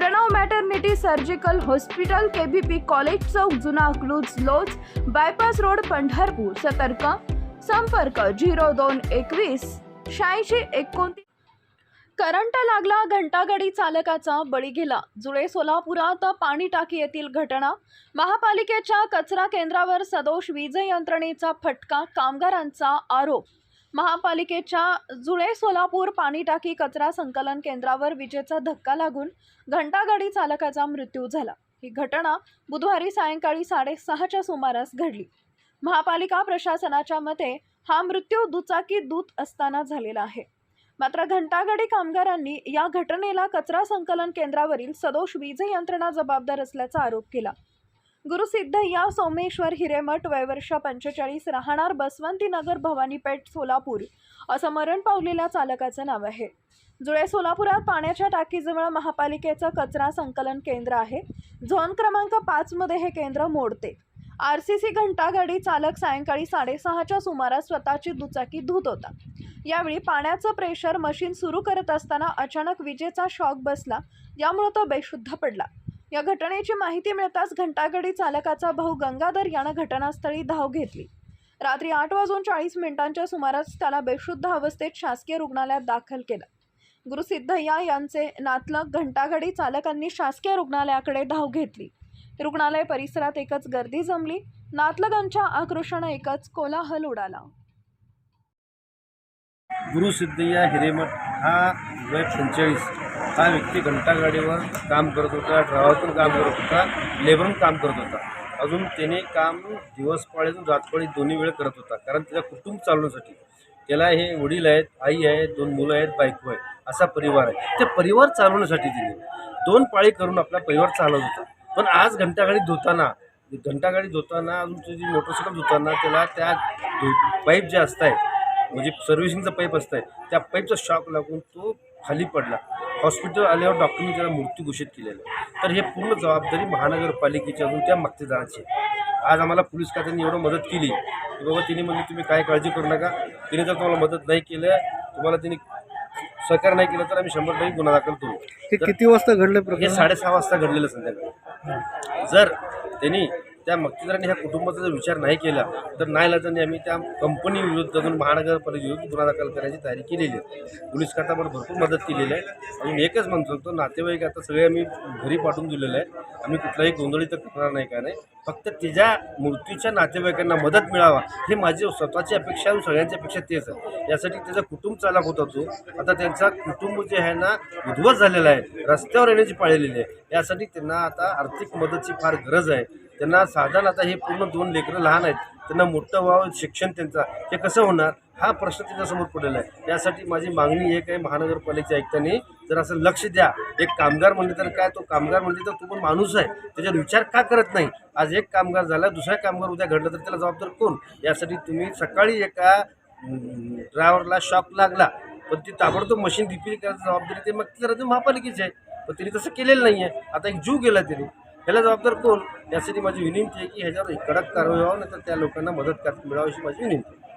Pranav maternity surgical hospital KBP college चौक जुना अकलूज लोज bypass road Pandharpur. सतर्क. संपर्क झिरो दोन एकवीस. शहाऐंशी एकोणतीस. करंट लागला घंटागाडी चालकाचा बळी गेला. जुळे सोलापुरात पाणी टाकी येथील घटना. महापालिकेच्या कचरा केंद्रावर सदोष वीज यंत्रणेचा फटका कामगारांचा आरोप. महापालिकेच्या जुळे सोलापूर पाणी टाकी कचरा संकलन केंद्रावर विजेचा धक्का लागून घंटागाडी चालकाचा मृत्यू झाला. ही घटना बुधवारी सायंकाळी साडेसहाच्या सुमारास घडली. महापालिका प्रशासनाच्या मते हा मृत्यू दुचाकी दूत असताना झालेला आहे. मात्र घंटागाडी कामगारांनी या घटनेला कचरा संकलन केंद्रावरील सदोष वीज यंत्रणा जबाबदार असल्याचा आरोप केला. गुरुसिद्ध या सोमेश्वर हिरेमठ वयवर्ष पंचेचाळीस राहणार बसवंती नगर भवानीपेठ सोलापूर. असं मरण पावलेल्या चालकाचं नाव आहे. जुळे सोलापुरात पाण्याच्या टाकीजवळ महापालिकेचं कचरा संकलन केंद्र आहे. झोन क्रमांक पाचमध्ये हे केंद्र मोडते. आर सी सी घंटागाडी चालक सायंकाळी साडेसहाच्या सुमारास स्वतःची दुचाकी धुत होता. यावेळी पाण्याचं प्रेशर मशीन सुरू करत असताना अचानक विजेचा शॉक बसला. यामुळे तो बेशुद्ध पडला. या घटनेची माहिती मिळताच घंटागाडी चालकाचा भाऊ गंगाधर यानं घटनास्थळी धाव घेतली. रात्री आठ वाजून चाळीस मिनिटांच्या सुमारास त्याला बेशुद्ध अवस्थेत शासकीय रुग्णालयात दाखल केलं. गुरुसिद्धय्या यांचे नातलग घंटागाडी चालकांनी शासकीय रुग्णालयाकडे धाव घेतली. रुग्णालय परिसरात एकच गर्दी जमली. नातलगांच्या आक्रोशानं एकच कोलाहल उडाला. गुरुसिद्धय्या हिरेमठ हा वय पंचेचाळीस. हा व्यक्ती घंटागाडीवर काम करत होता ड्रावातून काम करत होता लेबरून काम करत होता. अजून त्याने काम दिवसपाळीतून रातपाळी दोन्ही वेळ करत होता. कारण त्याचं कुटुंब चालवण्यासाठी त्याला हे वडील आहेत आई आहेत दोन मुलं आहेत बायको आहे असा परिवार आहे. ते परिवार चालवण्यासाठी तिने दोन पाळी करून आपला परिवार चालवत होता. पण आज घंटागाडी धुताना घंटागाडी धुताना अजून तुझी मोटरसायकल धुताना त्याला त्या पाईप जे असत आहे म्हणजे सर्व्हिसिंगचा पाईप असत आहे त्या पाईपचा शॉक लागून तो खाली पडला. हॉस्पिटल आल्यावर डॉक्टरने त्याला मृत्यू घोषित केलेला तर हे पूर्ण जबाबदारी महानगरपालिकेची अजून त्या मागतेदाराची आहे. आज आम्हाला पोलीस खात्याने एवढं मदत केली की बाबा तिने म्हणजे तुम्ही काय काळजी करू नका. तिने जर तुम्हाला मदत नाही केलं तुम्हाला तिने सहकार्य नाही केलं तर आम्ही शंभर टक्के गुन्हा दाखल करू. हे किती वाजता घडलं हे साडेसहा वाजता घडलेलं संध्याकाळी. जर त्यांनी त्या मक्तेदारांनी ह्या कुटुंबाचा जर विचार नाही केला तर नाही आम्ही त्या कंपनी विरुद्ध अजून महानगरपालिका विरुद्ध गुन्हा दाखल करायची तयारी केलेली आहे. पोलीस खात्यावर भरपूर मदत केलेली आहे. आणि एकच म्हणतो तो नातेवाईक आता सगळे आम्ही घरी पाठवून दिलेलं आहे आम्ही कुठलाही गोंधळी तर करणार नाही काय नाही. फक्त तिच्या मृत्यूच्या नातेवाईकांना मदत मिळावा हे माझी स्वतःची अपेक्षा आणि सगळ्यांची अपेक्षा तेच आहे. यासाठी त्याचा कुटुंब चालक होता तो. आता त्यांचा कुटुंब जे आहे ना उद्ध्वस्त झालेला आहे. रस्त्यावर येण्याची पाळलेली आहे. यासाठी त्यांना आता आर्थिक मदतची फार गरज आहे. त्यांना साधारण आता हे पूर्ण दोन लेकरं लहान आहेत त्यांना मोठं व्हावं शिक्षण त्यांचा हे कसं होणार? हा प्रश्न त्याच्यासमोर पडलेला आहे. यासाठी माझी मागणी एक आहे महानगरपालिकेच्या आयुक्तांनी जर असं लक्ष द्या एक कामगार म्हणले तर काय तो कामगार म्हणले तर तो पण माणूस आहे त्याच्यावर विचार का करत नाही? आज एक कामगार झाला दुसरा कामगार उद्या घडलं तर त्याला जबाबदार कोण? यासाठी तुम्ही सकाळी एका ड्रायव्हरला शॉक लागला पण ती ताबडतोब मशीन रिपेअर करायची जबाबदारी ते मग ती जरा ते महापालिकेची आहे पण तिने तसं केलेलं नाही आहे आता एक जीव गेला तिने. ह्याला जबाबदार कोण? यासाठी माझी विनंती आहे की ह्याच्यावर कडक कारवाई व्हावं नाही तर त्या लोकांना मदत कर मिळावी अशी माझी विनंती आहे.